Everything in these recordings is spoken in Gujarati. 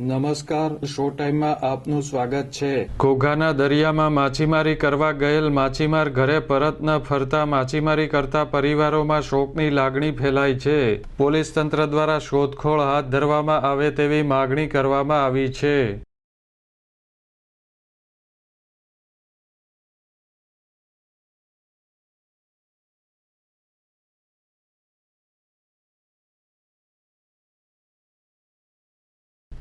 નમસ્કાર, શો ટાઈમમાં આપનું સ્વાગત છે. ઘોઘાના દરિયામાં માછીમારી કરવા ગયેલ માછીમાર ઘરે પરત ન ફરતા માછીમારી કરતા પરિવારોમાં શોકની લાગણી ફેલાઈ છે. પોલીસ તંત્ર દ્વારા શોધખોળ હાથ ધરવામાં આવે તેવી માગણી કરવામાં આવી છે.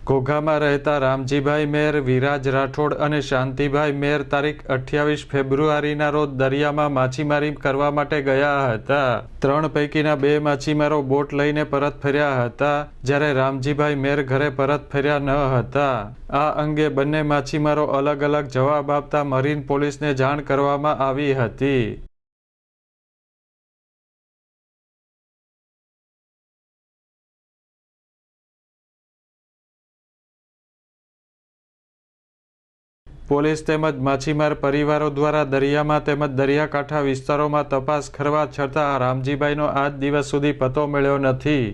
ઘોઘામાં રહેતા રામજીભાઈ મેર, વિરાજ રાઠોડ અને શાંતિભાઈ મેર તારીખ અઠ્યાવીસ ફેબ્રુઆરીના રોજ દરિયામાં માછીમારી કરવા માટે ગયા હતા. ત્રણ પૈકીના બે માછીમારો બોટ લઈને પરત ફર્યા હતા, જ્યારે રામજીભાઈ મેર ઘરે પરત ફર્યા ન હતા. આ અંગે બંને માછીમારો અલગ અલગ જવાબ આપતા મરીન પોલીસને જાણ કરવામાં આવી હતી. પોલીસ તેમજ માછીમાર પરિવારો દ્વારા દરિયામાં તેમજ દરિયાકાંઠા વિસ્તારોમાં તપાસ કરવા છતાં રામજીભાઈનો આજ દિવસ સુધી પતો મળ્યો નથી.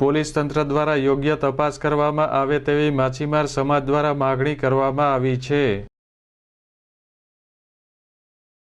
પોલીસ તંત્ર દ્વારા યોગ્ય તપાસ કરવામાં આવે તેવી માછીમાર સમાજ દ્વારા માગણી કરવામાં આવી છે.